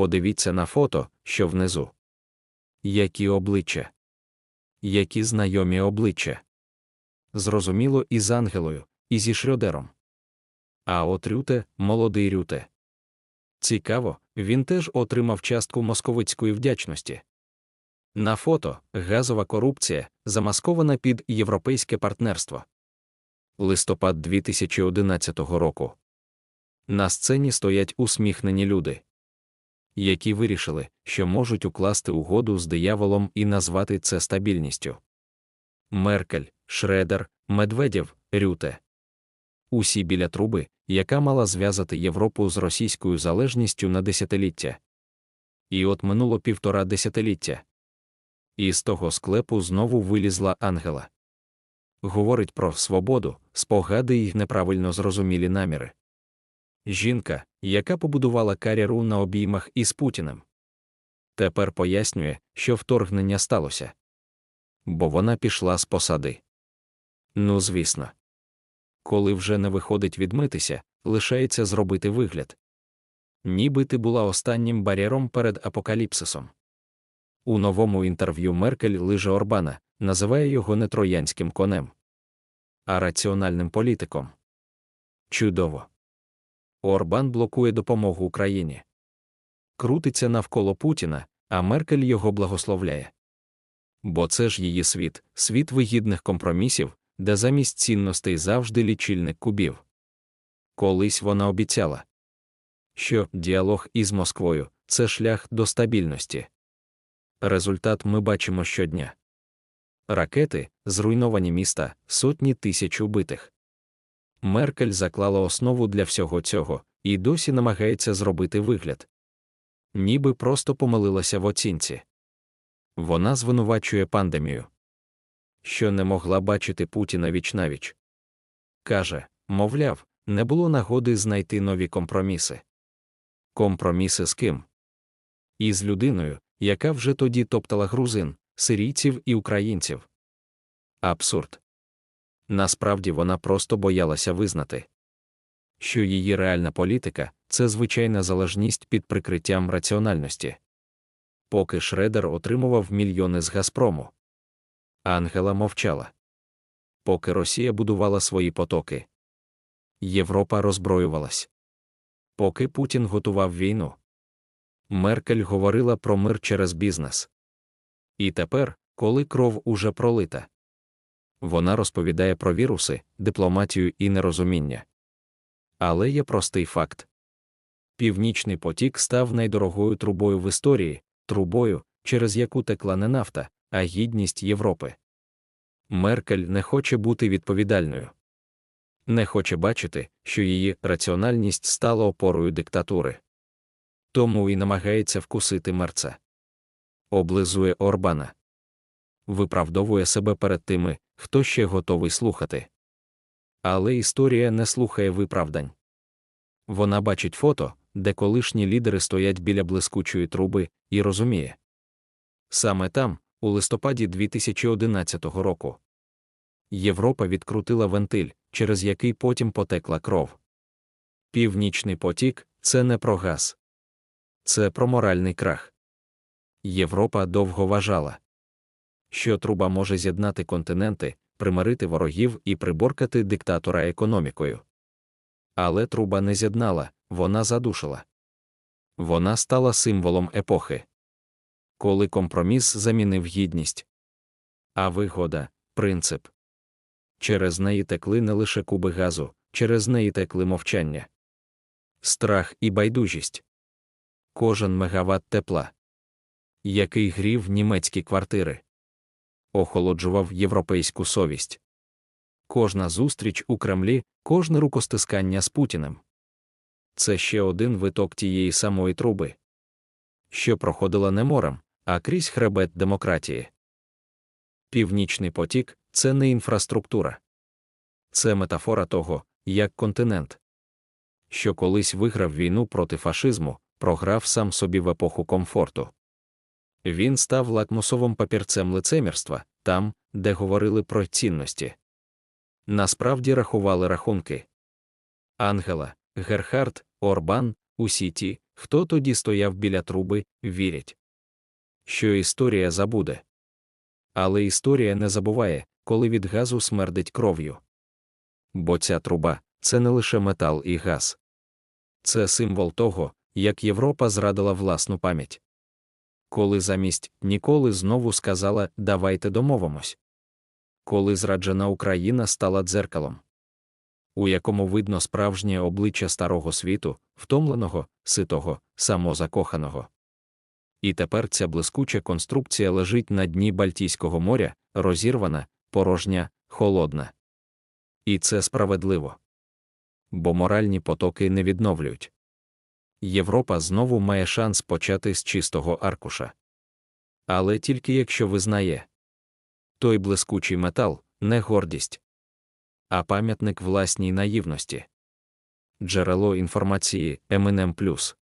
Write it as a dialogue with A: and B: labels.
A: Подивіться на фото, що внизу. Які обличчя. Які знайомі обличчя. Зрозуміло, і з Ангелою, і зі Шрёдером. А от Рюте, молодий Рюте. Цікаво, він теж отримав частку московицької вдячності. На фото газова корупція, замаскована під європейське партнерство. Листопад 2011 року. На сцені стоять усміхнені люди, які вирішили, що можуть укласти угоду з дияволом і назвати це стабільністю. Меркель, Шредер, Медведєв, Рюте. Усі біля труби, яка мала зв'язати Європу з російською залежністю на десятиліття. І от минуло півтора десятиліття. І з того склепу знову вилізла ангела. Говорить про свободу, спогади й неправильно зрозумілі наміри. Жінка, яка побудувала кар'єру на обіймах із Путіним. Тепер пояснює, що вторгнення сталося. Бо вона пішла з посади. Ну, звісно. Коли вже не виходить відмитися, лишається зробити вигляд. Ніби ти була останнім бар'єром перед апокаліпсисом. У новому інтерв'ю Меркель лиже Орбана називає його не троянським конем, а раціональним політиком. Чудово. Орбан блокує допомогу Україні. Крутиться навколо Путіна, а Меркель його благословляє. Бо це ж її світ, світ вигідних компромісів, де замість цінностей завжди лічильник кубів. Колись вона обіцяла, що діалог із Москвою це шлях до стабільності. Результат ми бачимо щодня. Ракети, зруйновані міста, сотні тисяч убитих. Меркель заклала основу для всього цього і досі намагається зробити вигляд. Ніби просто помилилася в оцінці. Вона звинувачує пандемію, що не могла бачити Путіна вічнавіч. Каже, мовляв, не було нагоди знайти нові компроміси. Компроміси з ким? Із людиною, яка вже тоді топтала грузин, сирійців і українців. Абсурд. Насправді вона просто боялася визнати, що її реальна політика це звичайна залежність під прикриттям раціональності. Поки Шредер отримував мільйони з Газпрому. Ангела мовчала. Поки Росія будувала свої потоки. Європа роззброювалась. Поки Путін готував війну. Меркель говорила про мир через бізнес. І тепер, коли кров уже пролита, вона розповідає про віруси, дипломатію і нерозуміння. Але є простий факт: Північний потік став найдорогою трубою в історії, трубою, через яку текла не нафта, а гідність Європи. Меркель не хоче бути відповідальною, не хоче бачити, що її раціональність стала опорою диктатури. Тому і намагається вкусити мерца. Облизує Орбана. Виправдовує себе перед тими, хто ще готовий слухати. Але історія не слухає виправдань. Вона бачить фото, де колишні лідери стоять біля блискучої труби, і розуміє. Саме там, у листопаді 2011 року, Європа відкрутила вентиль, через який потім потекла кров. Північний потік це не про газ, це про моральний крах. Європа довго вважала, що труба може з'єднати континенти, примирити ворогів і приборкати диктатора економікою. Але труба не з'єднала, вона задушила. Вона стала символом епохи. Коли компроміс замінив гідність. А вигода принцип. Через неї текли не лише куби газу, через неї текли мовчання, страх і байдужість. Кожен мегаватт тепла, який грів німецькі квартири, охолоджував європейську совість. Кожна зустріч у Кремлі, кожне рукостискання з Путіним. Це ще один виток тієї самої труби, що проходила не морем, а крізь хребет демократії. Північний потік це не інфраструктура, це метафора того, як континент, що колись виграв війну проти фашизму, програв сам собі в епоху комфорту. Він став лакмусовим папірцем лицемірства, там, де говорили про цінності. Насправді рахували рахунки. Ангела, Герхард, Орбан, усі ті, хто тоді стояв біля труби, вірять, що історія забуде. Але історія не забуває, коли від газу смердить кров'ю. Бо ця труба це не лише метал і газ. Це символ того, як Європа зрадила власну пам'ять. Коли замість ніколи знову сказала давайте домовимось. Коли зраджена Україна стала дзеркалом, у якому видно справжнє обличчя старого світу, втомленого, ситого, самозакоханого. І тепер ця блискуча конструкція лежить на дні Бальтійського моря, розірвана, порожня, холодна. І це справедливо. Бо моральні потоки не відновлюють. Європа знову має шанс почати з чистого аркуша. Але тільки якщо визнає той блискучий метал не гордість, а пам'ятник власній наївності. Джерело інформації Плюс